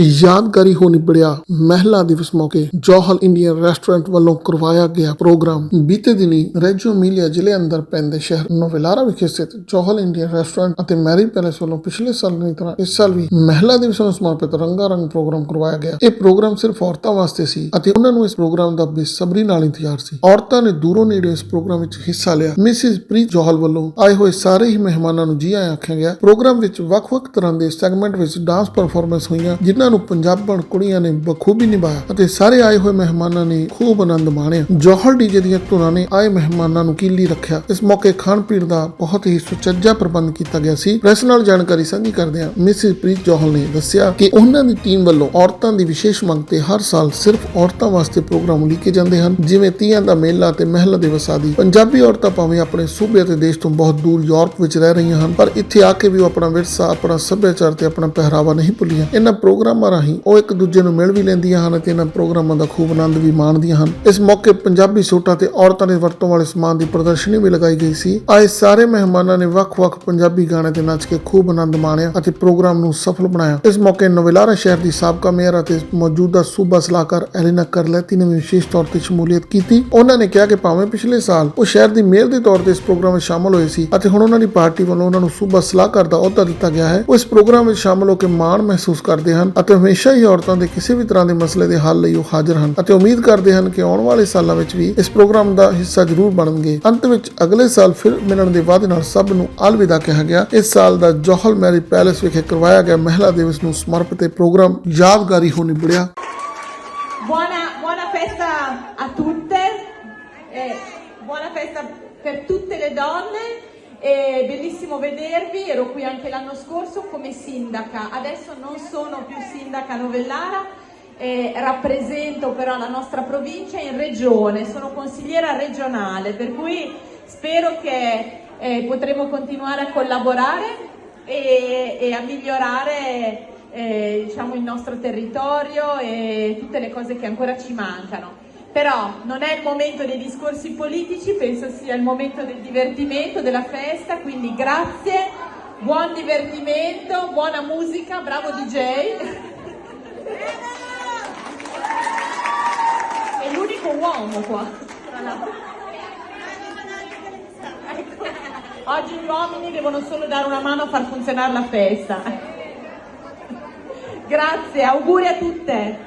ਯਾਦਗਾਰੀ ਹੋ ਨਿਬੜਿਆ ਮਹਿਲਾ ਦਿਵਸ ਮੌਕੇ ਜੋਹਲ ਇੰਡੀਅਨ ਰੈਸਟੋਰੈਂਟ ਵੱਲੋਂ ਕਰਵਾਇਆ ਗਿਆ ਪ੍ਰੋਗਰਾਮ। ਬੀਤੇ ਦਿਨੀ ਰੈਜੋ ਮੀਲੀਆ ਜ਼ਿਲ੍ਹੇ ਅੰਦਰ ਪੈਂਦੇ ਸ਼ਹਿਰ ਨੋਵੈਲਾਰਾ ਵਿਖੇ ਸਥਿਤ ਜੋਹਲ ਇੰਡੀਅਨ ਰੈਸਟੋਰੈਂਟ ਅਤੇ ਮੈਰੀ ਪੈਲੇਸ ਵੱਲੋਂ ਪਿਛਲੇ ਸਾਲ ਦੀ ਤਰ੍ਹਾਂ ਇਸ ਸਾਲ ਵੀ ਮਹਿਲਾ ਦਿਵਸ ਨੂੰ ਸਮਰਪਿਤ ਰੰਗਾ ਰੰਗ ਪ੍ਰੋਗਰਾਮ ਕਰਵਾਇਆ ਗਿਆ। ਇਹ ਪ੍ਰੋਗਰਾਮ ਸਿਰਫ ਔਰਤਾਂ ਵਾਸਤੇ ਸੀ ਅਤੇ ਉਹਨਾਂ ਨੂੰ ਇਸ ਪ੍ਰੋਗਰਾਮ ਦਾ ਬੇਸਬਰੀ ਨਾਲ ਇੰਤਜ਼ਾਰ ਸੀ। ਔਰਤਾਂ ਨੇ ਦੂਰੋਂ ਨੇੜੇ ਇਸ ਪ੍ਰੋਗਰਾਮ ਵਿੱਚ ਹਿੱਸਾ ਲਿਆ। ਮਿਸਿਸ ਪ੍ਰੀਤ ਜੋਹਲ ਵੱਲੋਂ ਆਏ ਹੋਏ ਸਾਰੇ ਹੀ ਮਹਿਮਾਨਾਂ ਨੂੰ ਜੀ ਆਇਆਂ ਆਖਿਆ ਗਿਆ। ਪ੍ਰੋਗਰਾਮ ਵਿੱਚ ਵੱਖ-ਵੱਖ ਤਰ੍ਹਾਂ ਦੇ ਸੈਗਮੈਂਟ ਵਿੱਚ ਡਾਂਸ ਪਰਫਾਰਮੈਂਸ ਹੋਈਆਂ, ਜਿਨ੍ਹਾਂ ਨੂੰ ਪੰਜਾਬਣ ਕੁੜੀਆਂ ਨੇ ਬਖੂਬੀ ਨਿਭਾਇਆ ਅਤੇ ਸਾਰੇ ਆਏ ਹੋਏ ਮਹਿਮਾਨਾਂ ਨੇ ਖੂਬ ਆਨੰਦ ਮਾਣਿਆ। ਜੋਹਲ ਡੀਜੇ ਦੀਆਂ ਧੁਨਾਂ ਨੇ ਆਏ ਮਹਿਮਾਨਾਂ ਨੂੰ ਕੀਲੀ ਰੱਖਿਆ। ਇਸ ਮੌਕੇ ਖਾਣ ਪੀਣ ਦਾ ਬਹੁਤ ਹੀ ਸੁਚੱਜਾ ਪ੍ਰਬੰਧ ਕੀਤਾ ਗਿਆ ਸੀ। ਪ੍ਰੈਸ ਨਾਲ ਜਾਣਕਾਰੀ ਸਾਂਝੀ ਕਰਦਿਆਂ ਮਿਸਿਸ ਪ੍ਰੀਤ ਜੋਹਲ ਨੇ ਦੱਸਿਆ ਕਿ ਉਹਨਾਂ ਦੀ ਟੀਮ ਵੱਲੋਂ ਔਰਤਾਂ ਦੀ ਵਿਸ਼ੇਸ਼ ਮੰਗ ਤੇ ਹਰ ਸਾਲ ਸਿਰਫ ਔਰਤਾਂ ਵਾਸਤੇ ਪ੍ਰੋਗਰਾਮ ਉਲੀਕੇ ਜਾਂਦੇ ਹਨ, ਜਿਵੇਂ ਤੀਆਂ ਦਾ ਮੇਲਾ ਤੇ ਮਹਿਲਾ ਦਿਵਸ ਆਦਿ। ਪੰਜਾਬੀ ਔਰਤਾਂ ਭਾਵੇਂ ਆਪਣੇ ਸੂਬੇ ਅਤੇ ਦੇਸ਼ ਤੋਂ ਬਹੁਤ ਦੂਰ ਯੂਰਪ ਵਿੱਚ ਰਹਿ ਰਹੀਆਂ ਹਨ, ਪਰ ਇੱਥੇ ਆ ਕੇ ਵੀ ਉਹ ਆਪਣਾ ਵਿਰਸਾ, ਆਪਣਾ ਸੱਭਿਆਚਾਰ ਤੇ ਆਪਣਾ ਪਹਿਰਾਵਾ ਨਹੀਂ ਭੁੱਲੀਆਂ। ਇਹਨਾਂ ਪ੍ਰੋਗਰਾਮ ਰਾਹੀਂ ਉਹ ਇੱਕ ਦੂਜੇ ਨੂੰ ਮਿਲ ਵੀ ਲੈਂਦੀਆਂ ਹਨ ਤੇ ਇਹਨਾਂ ਪ੍ਰੋਗਰਾਮਾਂ ਦਾ ਖੂਬ ਆਨੰਦ ਵੀ ਮਾਣਦੀਆਂ ਹਨ। ਇਸ ਮੌਕੇ ਪੰਜਾਬੀ ਸੂਟਾਂ ਤੇ ਔਰਤਾਂ ਦੇ ਵਰਤੋਂ ਵਾਲੇ ਸਮਾਨ ਦੀ ਪ੍ਰਦਰਸ਼ਨੀ ਵੀ ਲਗਾਈ ਗਈ ਸੀ। ਆਏ ਸਾਰੇ ਮਹਿਮਾਨਾਂ ਨੇ ਵੱਖ-ਵੱਖ ਪੰਜਾਬੀ ਗਾਣੇ ਤੇ ਨੱਚ ਕੇ ਖੂਬ ਆਨੰਦ ਮਾਣਿਆ ਅਤੇ ਪ੍ਰੋਗਰਾਮ ਨੂੰ ਸਫਲ ਬਣਾਇਆ। ਇਸ ਮੌਕੇ ਨੋਵੈਲਾਰਾ ਸ਼ਹਿਰ ਦੀ ਸਾਬਕਾ ਮੇਅਰ ਅਤੇ ਮੌਜੂਦਾ ਸੂਬਾ ਸਲਾਹਕਾਰ ਐਲੀਨਾ ਕਰਲੈਤੀ ਨੇ ਵਿਸ਼ੇਸ਼ ਤੌਰ ਤੇ ਸ਼ਮੂਲੀਅਤ ਕੀਤੀ। ਉਹਨਾਂ ਨੇ ਕਿਹਾ ਕਿ ਭਾਵੇਂ ਪਿਛਲੇ ਸਾਲ ਉਹ ਸ਼ਹਿਰ ਦੀ ਮੇਅਰ ਦੇ ਤੌਰ ਤੇ ਇਸ ਪ੍ਰੋਗਰਾਮ ਵਿੱਚ ਸ਼ਾਮਲ ਹੋਏ ਸੀ ਅਤੇ ਹੁਣ ਉਹਨਾਂ ਦੀ ਪਾਰਟੀ ਵੱਲੋਂ ਉਹਨਾਂ ਨੂੰ ਸੂਬਾ ਸਲਾਹਕਾਰ ਦਾ ਅਹੁਦਾ ਦਿੱਤਾ ਗਿਆ ਹੈ। ਉਹ ਇਸ ਪ੍ਰੋਗਰਾਮ ਵਿੱਚ ਸ਼ਾਮਲ ਹੋ ਕੇ ਮਾਣ ਮਹਿਸੂਸ ਕਰਦੇ ਹਨ ਅਤੇ ਹਮੇਸ਼ਾ ਹੀ ਔਰਤਾਂ ਦੇ ਕਿਸੇ ਵੀ ਤਰ੍ਹਾਂ ਦੇ ਮਸਲੇ ਦੇ ਹੱਲ ਲਈ ਉਹ ਹਾਜ਼ਰ ਹਨ ਅਤੇ ਉਮੀਦ ਕਰਦੇ ਹਨ ਕਿ ਆਉਣ ਵਾਲੇ ਸਾਲਾਂ ਵਿੱਚ ਵੀ ਇਸ ਪ੍ਰੋਗਰਾਮ ਦਾ ਹਿੱਸਾ ਜ਼ਰੂਰ ਬਣਨਗੇ। ਅੰਤ ਵਿੱਚ ਅਗਲੇ ਸਾਲ ਫਿਰ ਮਿਲਣ ਦੇ ਵਾਅਦੇ ਨਾਲ ਸਭ ਨੂੰ ਅਲਵਿਦਾ ਕਿਹਾ ਗਿਆ। ਇਸ ਸਾਲ ਦਾ ਜੋਹਲ ਮੈਰੀ ਪੈਲੇਸ ਵਿਖੇ ਕਰਵਾਇਆ ਗਿਆ ਮਹਿਲਾ ਦਿਵਸ ਨੂੰ ਸਮਰਪਿਤ ਇਹ ਪ੍ਰੋਗਰਾਮ ਯਾਦਗਾਰੀ ਹੋ ਨਿਬੜਿਆ। Buona, buona festa a tutte, eh, buona festa per tutte le donne, è bellissimo vedervi, ero qui anche l'anno scorso come sindaca, adesso non sono più sindaca novellara, eh, rappresento però la nostra provincia in regione, sono consigliera regionale, per cui spero che eh, potremo continuare a collaborare e, e a migliorare eh, diciamo, il nostro territorio e tutte le cose che ancora ci mancano. Però non è il momento dei discorsi politici, penso sia il momento del divertimento, della festa, quindi grazie, buon divertimento, buona musica, bravo DJ. È l'unico uomo qua. Ecco. Oggi gli uomini devono solo dare una mano a far funzionare la festa. Grazie, auguri a tutte.